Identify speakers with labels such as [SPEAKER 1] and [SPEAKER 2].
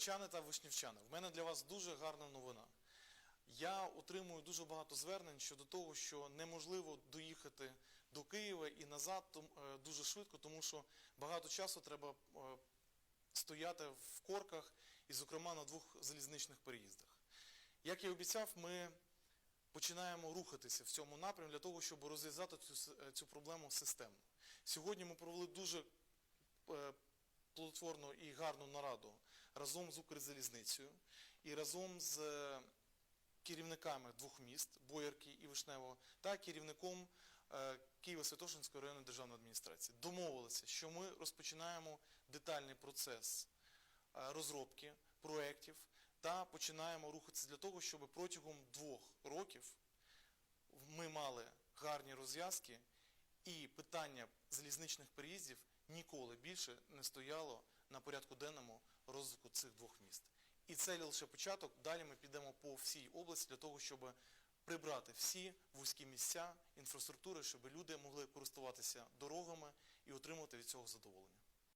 [SPEAKER 1] Боярчани та вишнівчани, в мене для вас дуже гарна новина. Я отримую дуже багато звернень щодо того, що неможливо доїхати до Києва і назад е, дуже швидко, тому що багато часу треба е, стояти в корках і, зокрема, на двох залізничних переїздах. Як я обіцяв, ми починаємо рухатися в цьому напрямі для того, щоб розв'язати цю, е, цю проблему системно. Сьогодні ми провели дуже плодотворну і гарну нараду разом з Укрзалізницею і разом з е, керівниками двох міст Боярки і Вишневого та керівником е, Києво-Святошинської районної державної адміністрації. Домовилися, що ми розпочинаємо детальний процес е, розробки проєктів та починаємо рухатися для того, щоб протягом двох років ми мали гарні розв'язки і питання залізничних переїздів ніколи більше не стояло на порядку денному розвитку цих двох міст. І це лише початок. Далі ми підемо по всій області для того, щоб прибрати всі вузькі місця інфраструктури, щоб люди могли користуватися дорогами і отримувати від цього задоволення.